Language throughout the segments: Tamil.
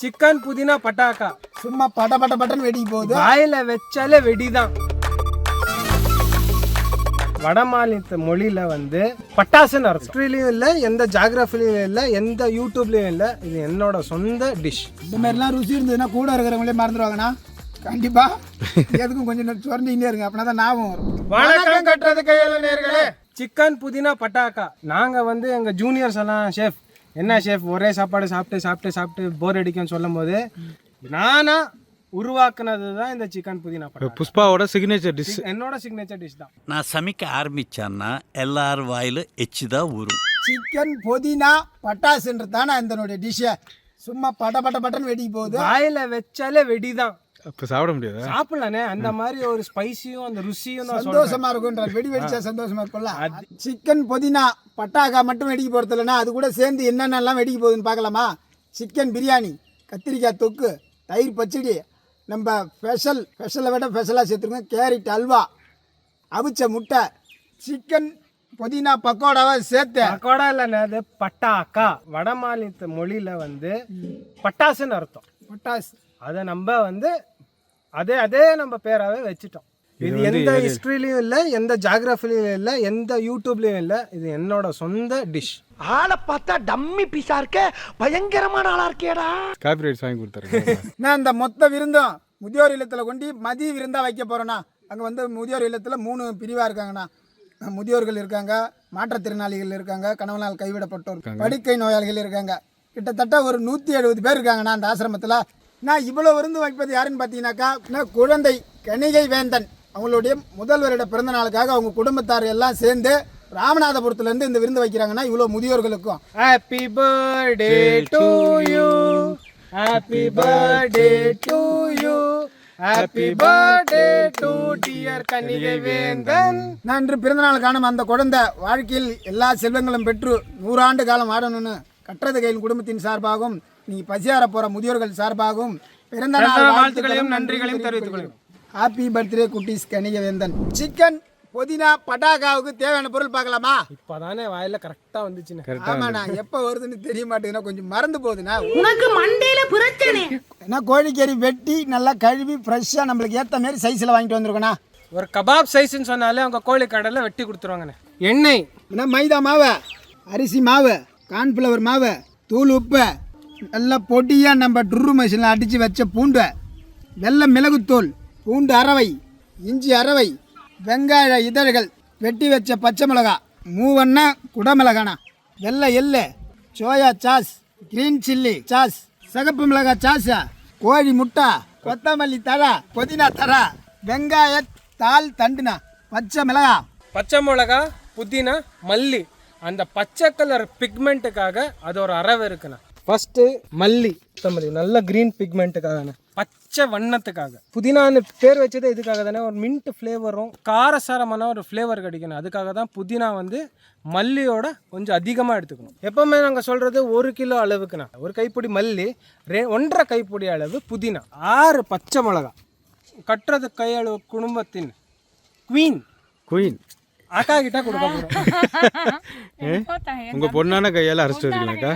சிக்கன் புதினா பட்டாக்கா. சும்மா பட பட பட்டன்னு வெடிக்க போகுது. வாயில வச்சாலே வெடிதான். வட மாநிலத்து மொழியில வந்து பட்டாசுன்னு அர்த்தம். ஹிஸ்ட்ரிலையும் இல்லை எந்த ஜாகிரபிலையும் இல்லை எந்த யூடியூப்லயும் இல்லை இது என்னோட சொந்த டிஷ் இந்த மாதிரிலாம் ருசி இருந்ததுன்னா கூட இருக்கிறவங்களே மறந்துடுவாங்கண்ணா கண்டிப்பா. எதுக்கும் கொஞ்சம் நேரம் சுரண்டிக்கிட்டே இருங்க அப்படின்னா தான் ஞாபகம் வரும். வணக்கம் கட்டுறது கையில நேர்களே. சிக்கன் புதினா பட்டாக்கா. நாங்க வந்து எங்க ஜூனியர்ஸ் எல்லாம் ஷெஃப் என்ன ஷெஃப் ஒரே சாப்பாடு சாப்பிட்டு சாப்பிட்டு சாப்பிட்டு போர் அடிக்கும்னு சொல்லும் போது நானா உருவாக்குனது தான் இந்த சிக்கன் புதினா பட்டாக்கா புஷ்பாவோட சிக்னேச்சர் டிஷ் என்னோட சிக்னேச்சர் டிஷ் தான். நான் சமைக்க ஆரம்பிச்சேன்னா எல்லார் வாயில எச்சு தான் ஊறும். சிக்கன் புதினா பட்டாசுன்றது தானே இதனுடைய டிஷ்ஷை சும்மா பட பட பட்டன்னு வெடிக்க போகுது வாயில வச்சாலே வெடிதான். அப்போ சாப்பிட முடியாதா? சாப்பிடலானே. அந்த மாதிரி ஒரு ஸ்பைசியும் அந்த ருசியும் சந்தோஷமா இருக்கும்ன்ற வெடி வெடிச்சா சந்தோஷமா இருக்கும்ல. சிக்கன் புதினா பட்டாக்கா மட்டும் வெடிக்க போறது இல்லைன்னா அது கூட சேர்ந்து என்னென்னலாம் வெடிக்க போகுதுன்னு பார்க்கலாமா? சிக்கன் பிரியாணி கத்திரிக்காய் தொக்கு தயிர் பச்சடி நம்ம ஸ்பெஷல் ஸ்பெஷலை விட ஸ்பெஷலாக சேர்த்துருக்கோம். கேரட் அல்வா அவிச்ச முட்டை சிக்கன் புதினா பக்கோடாவை சேர்த்து பக்கோடா இல்லைண்ணே அது பட்டாக்கா. வட மாநிலத்து மொழியில வந்து பட்டாசுன்னு அர்த்தம். பட்டாசு. அதை நம்ம வந்து அதே அதே நம்ம பேராவே வச்சுட்டோம். இது எந்த ஹிஸ்ட்ரிலையும் இல்லை எந்த ஜாகிரபிலையும் இல்லை எந்த யூடியூப்லயும் இல்லை இது என்னோட சொந்த டிஷ் ஆளை பார்த்தா டம்மி பீஸா இருக்க பயங்கரமான ஆளா இருக்கேடா. காப்பிரைட்ஸ் வாங்கி கொடுத்தாரு நான் இந்த மொத்த விருந்தும் முதியோர் இல்லத்தில் கொண்டு மதிய விருந்தா வைக்க போகிறேண்ணா அங்கே வந்து முதியோர் இல்லத்தில் மூணு பிரிவாக இருக்காங்கண்ணா. முதியோர்கள் இருக்காங்க மாற்றுத்திறனாளிகள் இருக்காங்க கணவனால் கைவிடப்பட்டோர் படுக்கை நோயாளிகள் இருக்காங்க. கிட்டத்தட்ட ஒரு நூற்றி எழுபது பேர் இருக்காங்கண்ணா அந்த ஆசிரமத்தில். நான் இவ்வளோ விருந்து வைப்பது யாருன்னு பார்த்தீங்கன்னாக்கா நான் குழந்தை கணிகை வேந்தன். அவங்களுடைய முதல் வருட பிறந்த நாளுக்காக அவங்க குடும்பத்தார் எல்லாம் சேர்ந்து ராமநாதபுரத்துலேருந்து இந்த விருந்து வைக்கிறாங்கன்னா இவ்வளோ முதியோர்களுக்கும். Happy birthday to you happy birthday to you happy birthday to dear Kannigai Vendhan நான் இன்று பிறந்தநாள் காணும் அந்த குழந்தை வாழ்க்கையில் எல்லா செல்வங்களும் பெற்று நூறாண்டு காலம் வாழணும்னு கட்டுறது கையில் குடும்பத்தின் சார்பாகவும் நீ பசியார போற முதியோர்கள் சார்பாகவும் பிறந்த நாள் வாழ்த்துக்களையும் நன்றிகளையும் தெரிவித்துக் கொள்கிறேன். ஹாப்பி பர்த்டே குட்டீஸ் கணிக வேந்தன் சிக்கன் புதினா பட்டாக்காவுக்கு தேவையான பொருள் பார்க்கலாமா? இப்பதானே வாயில கரெக்டா வந்துச்சுன்னு. ஆமாண்ணா எப்போ வருதுன்னு தெரிய மாட்டேங்குதுன்னா கொஞ்சம் மறந்து போகுதுண்ணா. உனக்கு மண்டையில பிரச்சனை ஏன்னா கோழிக்கறி வெட்டி நல்லா கழுவி ஃப்ரெஷ்ஷாக நம்மளுக்கு ஏற்ற மாதிரி சைஸில் வாங்கிட்டு வந்திருக்கோண்ணா. ஒரு கபாப் சைஸ்ன்னு சொன்னாலே அவங்க கோழி கடையில் வெட்டி கொடுத்துருவாங்கண்ணே. எண்ணெய். ஏன்னா மைதா மாவு அரிசி மாவு கார்ன்ஃப்ளவர் மாவு தூள் உப்பு நல்லா பொடியாக நம்ம ட்ரு மிஷினில் அடித்து வச்ச பூண்டு. வெள்ளை மிளகுத்தூள் பூண்டு அரவை இஞ்சி அரவை வெங்காய இதழ்கள் வெட்டி வச்ச பச்சை மிளகா மூவண்ணா குடமிளகாண்ணா வெள்ளை எள்ளு soya sauce green chilli sauce சிகப்பு மிளகாய் சாஸ் கோழி முட்டை கொத்தமல்லி தழை புதினா தழை வெங்காய தாள் தண்டுனா பச்சை மிளகா. பச்சை மிளகா புதினா மல்லி அந்த பச்சை கலர் பிக்மெண்ட்டுக்காக அது ஒரு அரவு இருக்குண்ணா. ஃபர்ஸ்ட் மல்லி கொத்தமல்லி நல்ல கிரீன் பிக்மெண்ட்டுக்காகண்ணே பச்சை வண்ணத்துக்காக. புதினான்னு பேர் வச்சதே இதுக்காக தானே ஒரு மின்ட் ஃப்ளேவரும் காரசாரமான ஒரு ஃப்ளேவர் கிடைக்கணும். அதுக்காக தான் புதினா வந்து மல்லியோட கொஞ்சம் அதிகமாக எடுத்துக்கணும். எப்போவுமே நாங்கள் சொல்கிறது ஒரு கிலோ அளவுக்குண்ணா. ஒரு கைப்பிடி மல்லி ரெ ஒன்றரை கைப்பிடி அளவு புதினா. ஆறு பச்சை மிளகா கட்டுறது கையளவு குடும்பத்தின் குவீன் குயின் அக்கா கிட்ட கொடுக்க போறோம் உங்க பொண்ணான கையால அரைச்சிட்டு இருக்கீங்களாக்கா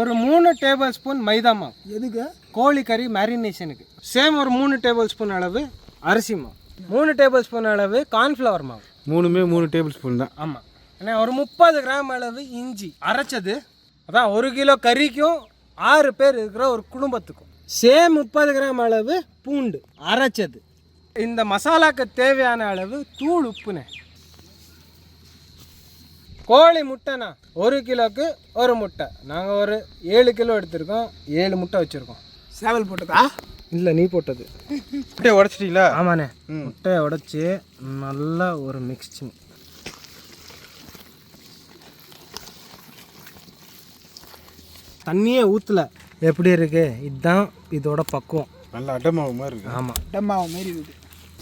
ஒரு மூணு டேபிள் ஸ்பூன் மைதா மாவு. எதுக்கு? கோழி கறி மேரினேஷனுக்கு. சேம் ஒரு மூணு டேபிள் ஸ்பூன் அளவு அரிசி மாவு. மூணு டேபிள் ஸ்பூன் அளவு கார்ன்ஃப்ளவர் மாவு. மூணுமே மூணு டேபிள் ஸ்பூன் தான். ஆமாம் அண்ணா ஒரு முப்பது கிராம் அளவு இஞ்சி அரைச்சது. அதான் ஒரு கிலோ கறிக்கும் ஆறு பேர் இருக்கிற ஒரு குடும்பத்துக்கும். சேம் முப்பது கிராம் அளவு பூண்டு அரைச்சது. இந்த மசாலாக்கு தேவையான அளவு தூள் உப்புண்ணே கோழி முட்டைண்ணா. ஒரு கிலோக்கு ஒரு முட்டை. நாங்கள் ஒரு ஏழு கிலோ எடுத்திருக்கோம். ஏழு முட்டை வச்சுருக்கோம். சேவல் போட்டதா? இல்லை நீ போட்டது. முட்டையை உடச்சிட்டீங்களா? ஆமாண்ணே. முட்டையை உடைச்சி நல்லா ஒரு மிக்சிங் தண்ணியே ஊற்றல எப்படி இருக்கு? இதுதான் இதோட பக்குவம். நல்ல அட்டமாவு மாதிரி இருக்கு. ஆமாம் வடமாவு மாரி இருக்குது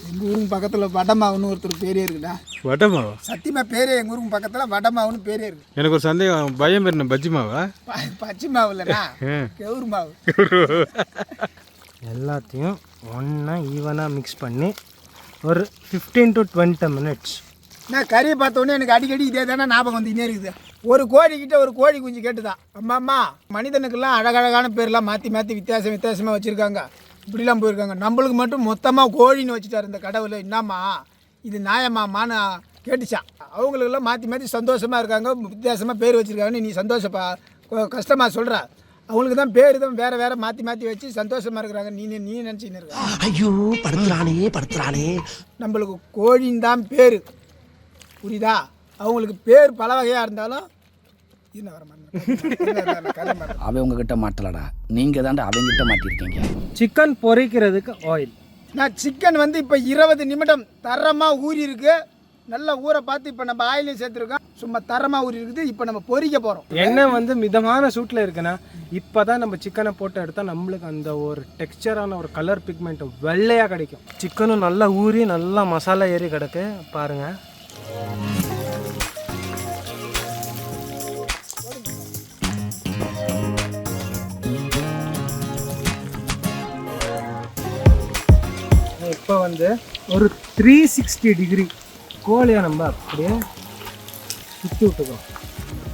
எங்கள் ஊருக்கு பக்கத்தில் வடமாவுன்னு ஒருத்தர் பேரே இருக்குடா. வட்டமாவா சத்தியமா பேரே எங்கள் ஊருக்கு பக்கத்தில் வடமாவுன்னு பேரே இருக்கு. எனக்கு ஒரு சந்தேகம் பயம் என்ன பஜ்ஜி மாவா ப- பச்சை மாவு இல்லைண்ணா கெவுரு மாவு. எல்லாத்தையும் ஒன்றா ஈவனாக மிக்ஸ் பண்ணி ஒரு ஃபிஃப்டீன் டு டுவெண்ட்டி மினிட்ஸ் நான் கறியை பார்த்த உடனே எனக்கு அடிக்கடி இதே தானே ஞாபகம் வந்துக்கிட்டே இருக்குது. ஒரு கோழிக்கிட்ட ஒரு கோழி குஞ்சு கேட்டுதான். அம்மா அம்மா மனிதனுக்கெல்லாம் அழகழகான பேர்லாம் மாற்றி மாற்றி வித்தியாசம் வித்தியாசமாக வச்சுருக்காங்க. இப்படிலாம் போயிருக்காங்க. நம்மளுக்கு மட்டும் மொத்தமாக கோழின்னு வச்சுட்டாரு இந்த கடவுள். என்னம்மா? இது நியாயமாமான்னு கேட்டுச்சான் அவங்களுக்கெல்லாம் மாற்றி மாற்றி சந்தோஷமாக இருக்காங்க. வித்தியாசமாக பேர் வச்சுருக்காங்கன்னு நீ சந்தோஷப்பா கொ- கஷ்டமா சொல்கிற அவங்களுக்கு தான் பேர் தான் வேறு வேறு மாற்றி மாற்றி வச்சு சந்தோஷமாக இருக்கிறாங்க. நீ நீ நினச்சின்னு இருக்க. ஐயோ படுத்துறானே படுத்துறானே. நம்மளுக்கு கோழின்னு தான் பேர். புரியுதா? அவங்களுக்கு பேர் பல வகையாக இருந்தாலும் என்ன வர மாட்டேன் கதை மாட்டேன் அவன் உங்ககிட்ட மாட்டலடா. நீங்க தாண்டா அவங்கிட்ட மாட்டிருக்கீங்க. சிக்கன் பொரிக்கிறதுக்கு ஆயில் நான் சிக்கன் வந்து இப்போ இருபது நிமிடம் தரமாக ஊறி இருக்கு நல்ல ஊரை பார்த்து இப்போ நம்ம ஆயிலையும் சேர்த்துருக்கோம். சும்மா தரமாக ஊறி இருக்குது இப்போ நம்ம பொரிக்க போகிறோம் எண்ணெய் வந்து மிதமான சூட்டில் இருக்குன்னா இப்போ தான் நம்ம சிக்கனை போட்டு எடுத்தால் நம்மளுக்கு அந்த ஒரு டெக்ஸ்சரான ஒரு கலர் பிக்மெண்ட் வெள்ளையாக கிடைக்கும். சிக்கனும் நல்லா ஊறி நல்லா மசாலா ஏறி கிடக்கு. பாருங்கள் இப்போ வந்து ஒரு த்ரீ சிக்ஸ்டி டிகிரி கோழியை நம்ம அப்படியே சுற்றி விட்டுக்கிறோம்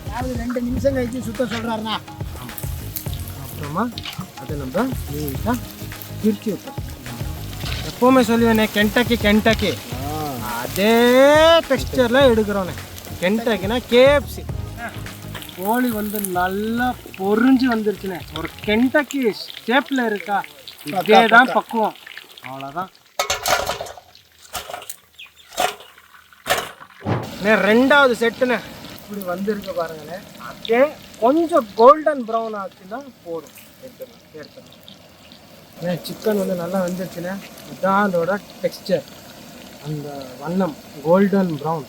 அதாவது ரெண்டு நிமிஷம் கழிச்சு சுத்த சொல்கிறாருண்ணா அப்புறமா அதை நம்ம நீட்டாக பிரித்து வைப்போம் எப்போவுமே சொல்லுவேனே கென்டக்கி கென்டக்கி அதே டெக்ஸ்டரில் எடுக்கிறோண்ணே கென்டக்கினா கேஎஃப்சி கோழி வந்து நல்லா பொரிஞ்சு வந்துருச்சுண்ணே ஒரு கென்டக்கி ஷேப்பில் இருக்கா? இதே தான் பக்குவம். அவ்வளோதான் ரெண்டாவது செட்டுண்ணே இப்படி வந்திருக்கு பாருங்கண்ணே அதே கொஞ்சம் கோல்டன் ப்ரௌன் ஆச்சுன்னா போதும். எடுத்துடலாம் சிக்கன் வந்து நல்லா வந்துருச்சுண்ணே அதான் அதோட டெக்ஸ்டர் அந்த வண்ணம் கோல்டன் ப்ரௌன்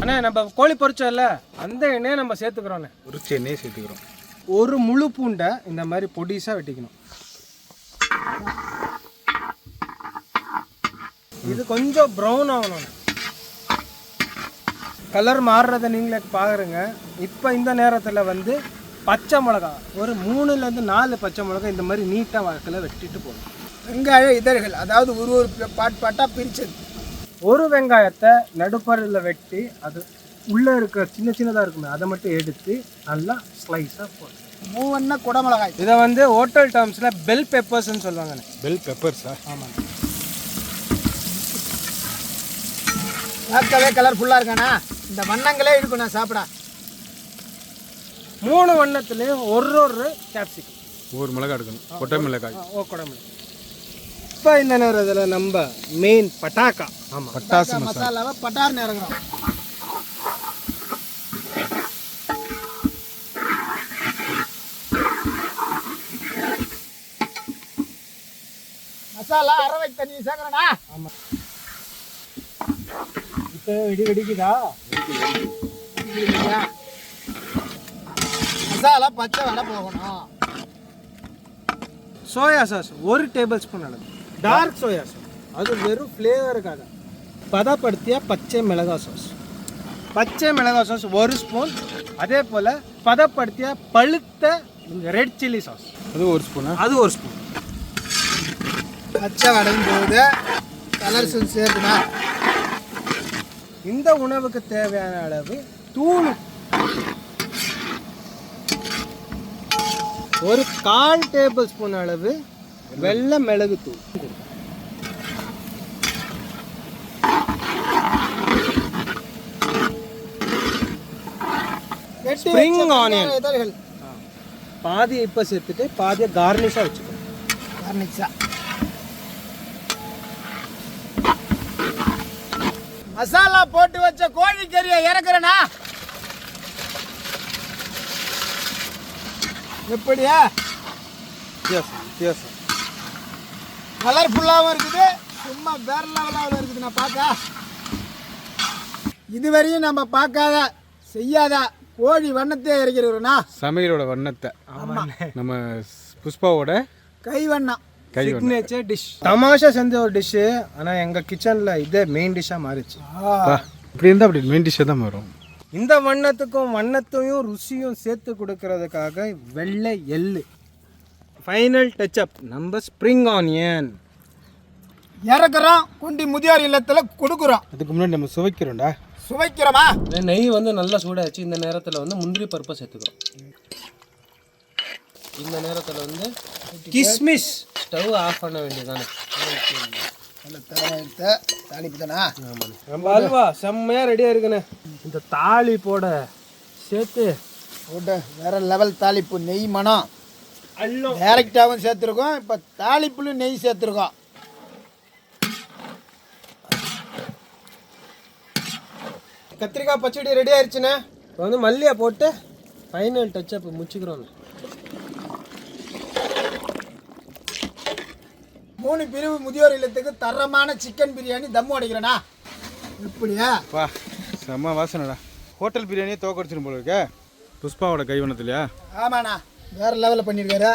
அண்ணே நம்ம கோழி பொரிச்சோம்ல அந்த எண்ணெயை நம்ம சேர்த்துக்கிறோண்ணே உரிச்சு எண்ணெயை சேர்த்துக்கிறோம். ஒரு முழு பூண்டை இந்த மாதிரி பொடிசாக வெட்டிக்கணும். இது கொஞ்சம் ப்ரௌன் ஆகணும். கலர் மாறுறதை நீங்களே பாருங்க. இப்போ இந்த நேரத்தில் வந்து பச்சை மிளகா ஒரு மூணுலேருந்து நாலு பச்சை மிளகா இந்த மாதிரி நீட்டாக வாக்கில் வெட்டிட்டு போகணும். வெங்காய இதழ்கள் அதாவது ஒரு ஒரு பாட் பாட்டாக பிரிச்சது. ஒரு வெங்காயத்தை நடுப்பரில் வெட்டி அது உள்ளே இருக்க சின்ன சின்னதாக இருக்குமே அதை மட்டும் எடுத்து நல்லா ஸ்லைஸாக போடணும் மூவன்னா குடமிளகாய். இதை வந்து ஹோட்டல் டேர்ம்ஸில் பெல் பெப்பர்ஸ்ன்னு சொல்லுவாங்கண்ணே. பெல் பெப்பர்ஸா ஆமாம் பார்க்கவே கலர்ஃபுல்லாக இருக்கானா? இந்த வண்ணங்களே இருக்கும் நான் சாப்பிட. மூணு வண்ணத்துலேயும் ஒரு ஒரு கேப்சிகம் ஒவ்வொரு மிளகாய் எடுக்கணும். கொட்டை மிளகாய். ஓ குடம்பு இப்போ இந்த நேரத்தில் நம்ம மெயின் பட்டாக்கா. ஆமாம் பட்டாசு மசாலா. மசாலாவை பட்டார்னு இறங்குறோம் மசாலா அரவை தண்ணி சேர்க்குறேண்ணா இப்போ இடி வெடிக்குதா? மசாலா பச்சை வடை போகணும். சோயா சாஸ் ஒரு டேபிள் ஸ்பூன் அளவு. Dark soya sauce. அது வெறும் ஃப்ளேவருக்காக பதப்படுத்திய பச்சை மிளகாய் சாஸ். பச்சை மிளகாய் சாஸ் ஒரு ஸ்பூன். அதே போல் பதப்படுத்திய பழுத்த ரெட் சில்லி சாஸ் அது ஒரு ஸ்பூனா? அது ஒரு ஸ்பூன். பச்சை வடையும் போது கலர்ஸ் சேர்த்துனா இந்த உணவுக்கு தேவையான அளவு தூள். ஒரு கால் டேபிள் ஸ்பூன் அளவு வெள்ளை மிளகு தூள். வெங்காய இதழ்கள் பாதியை இப்போ சேர்த்துட்டு பாதியை கார்னிஷாக வச்சுக்கணும். கார்னிக்ஸா மசாலா போட்டு வச்ச கோழிக்கறியை இறக்குறேனா? எப்படியா? வித்தியாசம் கலர்ஃபுல்லாகவும் இருக்குது. சும்மா வேற லெவலாவில் இருக்குது. நான் பார்க்க. இதுவரையும் நம்ம பார்க்காத செய்யாத கோழி வண்ணத்தையே இறக்கிறோம்னா சமையலோட வண்ணத்தை. நம்ம புஷ்பாவோட கை வண்ணம். சிக்னேச்சர் டிஷ் தமாஷா செஞ்ச ஒரு டிஷ்ஷு ஆனால் எங்கள் கிச்சனில் இதே மெயின் டிஷ்ஷாக மாறிச்சு இப்படி இருந்தால் அப்படி மெயின் டிஷ்ஷாக தான் வரும் இந்த வண்ணத்துக்கும் வண்ணத்தையும் ருசியும் சேர்த்து கொடுக்கறதுக்காக வெள்ளை எள்ளு. ஃபைனல் டச்சப் நம்ம ஸ்ப்ரிங் ஆனியன் இறக்குறோம் கொண்டு முதியோர் இல்லத்தில் கொடுக்குறோம். அதுக்கு முன்னாடி நம்ம சுவைக்கிறோம்டா. சுவைக்கிறோமா? நெய் வந்து நல்லா சூடாச்சு இந்த நேரத்தில் வந்து முந்திரி பருப்பை சேர்த்துக்கிறோம். இந்த நேரத்தில் வந்து கிஸ்மிஸ். ஸ்டவ் ஆஃப் பண்ண வேண்டியதானே நல்ல தாளிப்பு தானா? நம்ம அல்வா செம்மையாக ரெடியாக இருக்குண்ணே இந்த தாலி போட சேர்த்து போட்டு வேற லெவல் தாளிப்பு நெய் மனம் டேரெக்டாகவும் சேர்த்துருக்கோம் இப்போ தாளிப்புலையும் நெய் சேர்த்துருக்கோம். கத்திரிக்காய் பச்சடி ரெடி ஆயிடுச்சுண்ணே இப்போ வந்து மல்லியை போட்டு ஃபைனல் டச்சப் முடிச்சுக்கிறோம் மூணு பிரிவு முதியோர் இல்லத்துக்கு தரமான சிக்கன் பிரியாணி தம் உடைக்கிறேனா இப்படியா? வா செம்ம வாசனைடா. ஹோட்டல் பிரியாணியே தோக்கடிச்சிடும் போல இருக்க. புஷ்பாவோட கைவனத்துலையா ஆமாண்ணா வேற லெவலில் பண்ணியிருக்காரு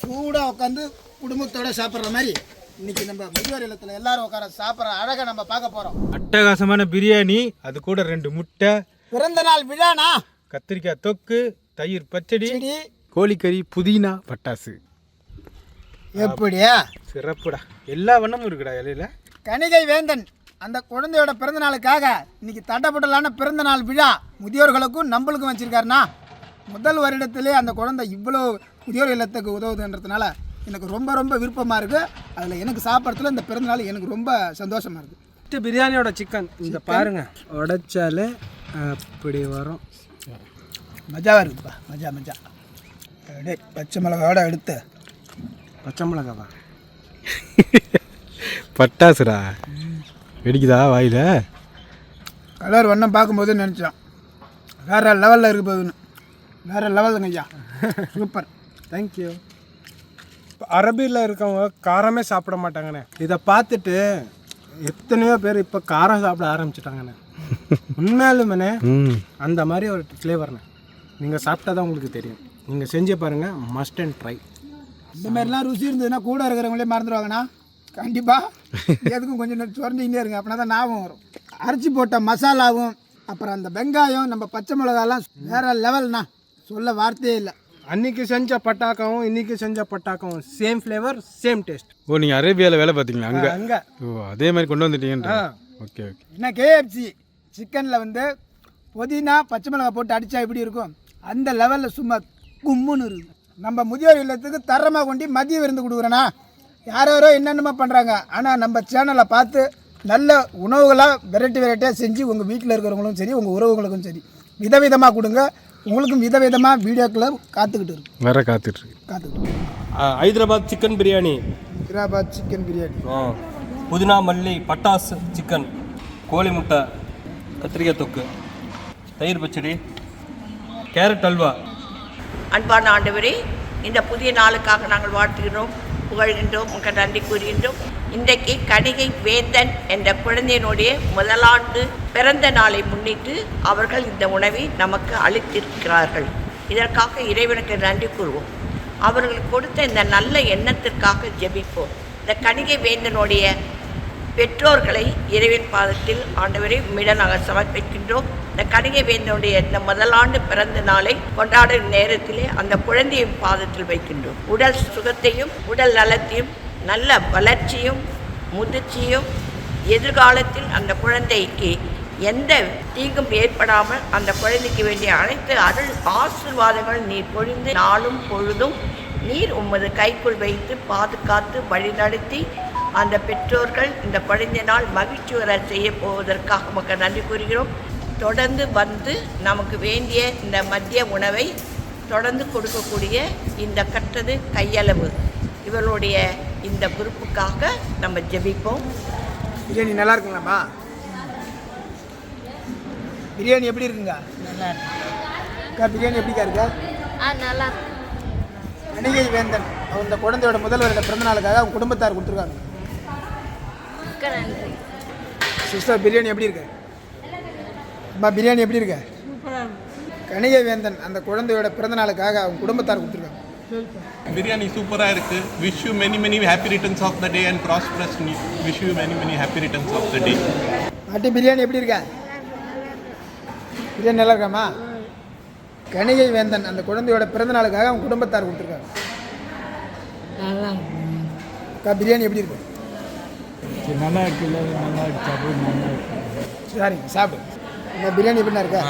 சூடாக உட்காந்து குடும்பத்தோட சாப்பிட்ற மாதிரி. இன்னைக்கு நம்ம முதியோர் இல்லத்தில் எல்லாரும் உட்கார சாப்பிட்ற அழகை நம்ம பார்க்க போகிறோம் அட்டகாசமான பிரியாணி அது கூட ரெண்டு முட்டை பிறந்த நாள் விழாண்ணா. கத்திரிக்காய் தொக்கு தயிர் பச்சடி செடி கோழிக்கறி புதினா பட்டாசு. எப்படியா? சிறப்புடா. எல்லா வண்ணமும் இருக்குடா இலையில. கணிகை வேந்தன் அந்த குழந்தையோட பிறந்த நாளுக்காக இன்னைக்கு தட்டப்பட்டலான பிறந்த நாள் விழா முதியோர்களுக்கும் நம்மளுக்கும் வச்சிருக்காருண்ணா. முதல் வருடத்திலே அந்த குழந்தை இவ்வளோ முதியோர் இல்லத்துக்கு உதவுதுன்றதுனால எனக்கு ரொம்ப ரொம்ப விருப்பமாக இருக்குது அதில் எனக்கு சாப்பிட்றதுல இந்த பிறந்த நாள் எனக்கு ரொம்ப சந்தோஷமாக இருக்குது ஃபஸ்ட்டு பிரியாணியோட சிக்கன் இந்த பாருங்க. உடைச்சாலே அப்படி வரும். மஜாவாக இருக்குப்பா மஜா மஜா. அப்படியே பச்சை மிளகாவோட எடுத்து. பச்சை மிளகாவா? பட்டாசுடா? வெடிக்குதா வாயில? கலர் வண்ணம் பார்க்கும்போது நினச்சோம் வேறு லெவலில் இருக்கு போகுதுன்னு வேறு லெவலுங்க ஐயா. சூப்பர் தேங்க்யூ அரபியில் இருக்கவங்க காரமே சாப்பிட மாட்டாங்கண்ணே. இதை பார்த்துட்டு எத்தனையோ பேர் இப்போ காரம் சாப்பிட ஆரம்பிச்சிட்டாங்கண்ணே. உண்மையாலுமே ம். அந்த மாதிரி ஒரு ஃப்ளேவர்ண்ணே நீங்கள் சாப்பிட்டா தான் உங்களுக்கு தெரியும். நீங்கள் செஞ்சு பாருங்கள் மஸ்ட் அண்ட் ட்ரை இந்த மாதிரிலாம் ருசி இருந்ததுன்னா கூட இருக்கிறவங்களே மறந்துடுவாங்கண்ணா. கண்டிப்பாக எதுக்கும் கொஞ்சம் நேரம் சுரண்டிக்கிட்டே இருங்க. அப்படின்னா தான் ஞாபகம் வரும். அரைச்சி போட்ட மசாலாவும் அப்புறம் அந்த வெங்காயம் நம்ம பச்சை மிளகாலாம் வேற லெவல்ண்ணா. சொல்ல வார்த்தையே இல்லை. அன்னைக்கு செஞ்ச பட்டாக்காவும் இன்னைக்கு செஞ்ச பட்டாக்காவும் சேம் ஃப்ளேவர் சேம் டேஸ்ட் ஓ நீங்கள் அரேபியாவில் வேலை பார்த்தீங்களா அங்கே? அங்கே. ஓ அதே மாதிரி கொண்டு வந்துட்டீங்கன்ற. Okay okay. என்ன கேஎஃப்சி சிக்கனில் வந்து புதினா பச்சை மிளகாய் போட்டு அடித்தா எப்படி இருக்கும்? அந்த லெவலில் சும்மா கும்முன்னு இருக்குது நம்ம முதியோர் இல்லத்துக்கு தரமாக கொண்டு மதிய விருந்து கொடுக்குறேண்ணா யாரோ யாரோ என்னென்னமோ பண்ணுறாங்க ஆனால் நம்ம சேனலை பார்த்து நல்ல உணவுகளாக வெரைட்டி வெரைட்டியாக செஞ்சு உங்கள் வீட்டில் இருக்கிறவங்களும் சரி உங்கள் உறவுகளுக்கும் சரி விதவிதமாக கொடுங்க. உங்களுக்கும் விதவிதமாக வீடியோக்களை காத்துக்கிட்டு இருக்கு. காத்துட்ருக்கு காத்துக்கிட்டு இருக்கு. ஹைதராபாத் சிக்கன் பிரியாணி. ஹைதராபாத் சிக்கன் பிரியாணி. புதினா மல்லி பட்டாஸ் சிக்கன் கோழி முட்டை கத்திரிக்காய் தொக்கு தயிர் பச்சடி கேரட் அல்வா. அன்பான ஆண்டவரே இந்த புதிய நாளுக்காக நாங்கள் வாழ்த்துகிறோம் புகழ்கின்றோம் உங்கள் நன்றி கூறுகின்றோம். இன்றைக்கு கணிகை வேந்தன் என்ற குழந்தையினுடைய முதலாண்டு பிறந்த நாளை முன்னிட்டு அவர்கள் இந்த உணவை நமக்கு அளித்திருக்கிறார்கள். இதற்காக இறைவனுக்கு நன்றி கூறுவோம். அவர்கள் கொடுத்த இந்த நல்ல எண்ணத்திற்காக ஜெபிப்போம். இந்த கணிகை வேந்தனுடைய பெற்றோர்களை இறைவன் பாதத்தில் ஆண்டவரை மிட நாங்கள் சமர்ப்பிக்கின்றோம். இந்த கணிகை வேந்தனுடைய இந்த முதலாண்டு பிறந்த நாளை கொண்டாடும் நேரத்திலே அந்த குழந்தையின் பாதத்தில் வைக்கின்றோம். உடல் சுகத்தையும் உடல் நலத்தையும் நல்ல வளர்ச்சியும் முதிர்ச்சியும் எதிர்காலத்தில் அந்த குழந்தைக்கு எந்த தீங்கும் ஏற்படாமல் அந்த குழந்தைக்கு வேண்டிய அனைத்து அருள் ஆசிர்வாதங்கள் நீர் பொழிந்து நாளும் பொழுதும் நீர் உமது கைக்குள் வைத்து பாதுகாத்து வழிநடத்தி அந்த பெற்றோர்கள் இந்த குழந்தை நாள் மகிழ்ச்சி வர செய்ய போவதற்காக உமக்கு நன்றி கூறுகிறோம். தொடர்ந்து வந்து நமக்கு வேண்டிய இந்த மதிய உணவை தொடர்ந்து கொடுக்கக்கூடிய இந்த கற்றது கையளவு. இவர்களுடைய இந்த குரூப்புக்காக நம்ம ஜெபிப்போம். பிரியாணி நல்லா இருக்குங்களாம்மா? பிரியாணி எப்படி இருக்குங்க? அக்கா பிரியாணி எப்படிக்கா இருக்கா? நல்லா கணிகை வேந்தன் அவன் இந்த குழந்தையோட முதல் வருட பிறந்த நாளுக்காக அவங்க குடும்பத்தார் கொடுத்துருக்காங்க. இருக்க நன்றி. சிஸ்டர் பிரியாணி எப்படி இருக்கு? அம்மா பிரியாணி எப்படி இருக்கு? கணிகை வேந்தன் அந்த குழந்தையோட பிறந்த நாளுக்காக அவங்க குடும்பத்தார் கொடுத்துருக்காங்க. பிரியாணி சூப்பராக இருக்கு. Wish you many many happy returns of the day and prosperous wish you many many happy returns of the day பாட்டி பிரியாணி எப்படி இருக்கா? பிரியாணி நல்லா இருக்காம்மா? கணிகை வேந்தன் அந்த குழந்தையோட பிறந்த நாளுக்காக அவங்க குடும்பத்தார் கொடுத்துருக்காங்க. அக்கா பிரியாணி எப்படி இருக்கு? நல்லா இருக்குல்ல நல்லா இருக்கு. சரிங்க சாப்பிடு. இந்த பிரியாணி எப்படிண்ணா இருக்கா?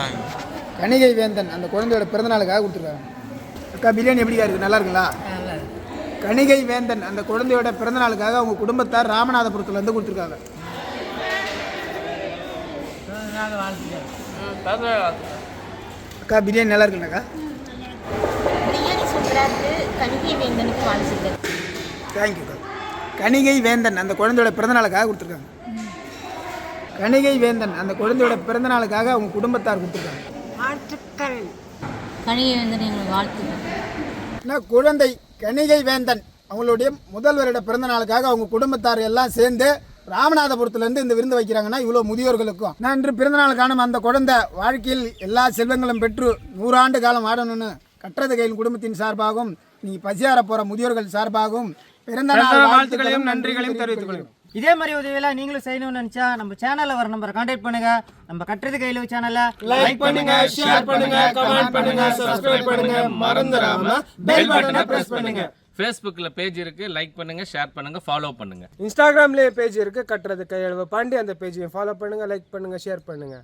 கணிகை வேந்தன் அந்த குழந்தையோட பிறந்தநாளுக்காக கொடுத்துருக்காங்க. அக்கா பிரியாணி எப்படியா இருக்குது? நல்லா இருக்குங்களா? கணிகை வேந்தன் அந்த குழந்தையோட பிறந்தநாளுக்காக அவங்க குடும்பத்தார் ராமநாதபுரத்துல இருந்து கொடுத்துருக்காங்க. அக்கா பிரியாணி நல்லா இருக்குல்லக்கா கணிகை வேந்தனுக்கு வாழ்த்துக்கள். தேங்க்யூக்கா கணிகை வேந்தன் அந்த குழந்தையோட பிறந்தநாளுக்காக கொடுத்துருக்காங்க. கணிகை வேந்தன் அந்த குழந்தையோட பிறந்தநாளுக்காக அவங்க குடும்பத்தார் கொடுத்துருக்காங்க. வாழ்த்துக்கள். கணிகை வேந்தன் எங்களுக்கு வாழ்த்துக்கள். குழந்தை கணிகை வேந்தன் அவங்களுடைய முதல் வருட பிறந்த நாளுக்காக அவங்க குடும்பத்தார் எல்லாம் சேர்ந்து ராமநாதபுரத்துலேருந்து இந்த விருந்து வைக்கிறாங்கன்னா இவ்வளோ முதியோர்களுக்கும். நான் இன்று பிறந்த நாள் காணும் அந்த குழந்தை வாழ்க்கையில் எல்லா செல்வங்களும் பெற்று நூறாண்டு காலம் வாழணும்னு கட்டுறது கையில் குடும்பத்தின் சார்பாகவும் நீ பசியார போகிற முதியோர்கள் சார்பாகவும் பிறந்த நாள் வாழ்த்துக்களையும் நன்றிகளையும் தெரிவித்துக் கொள்கிறோம் இதே மாதிரி உதவியெல்லாம் நீங்களும் செய்யணும்னு நினைச்சா நம்ம சேனல்ல வர நம்பரை கான்டாக்ட் பண்ணுங்க. நம்ம கட்டுறது கையில சேனலை லைக் பண்ணுங்க ஷேர் பண்ணுங்க கமெண்ட் பண்ணுங்க சப்ஸ்கிரைப் பண்ணுங்க. மறந்துடாம பெல் பட்டனை பிரஸ் பண்ணுங்க. ஃபேஸ்புக்கில் பேஜ் இருக்குது லைக் பண்ணுங்கள் ஷேர் பண்ணுங்கள் ஃபாலோ பண்ணுங்கள் இன்ஸ்டாகிராம்லேயே பேஜ் இருக்கு கட்டுறது கையெழுவ பாண்டி அந்த பேஜையும் ஃபாலோ பண்ணுங்க லைக் பண்ணுங்க ஷேர் பண்ணுங்க.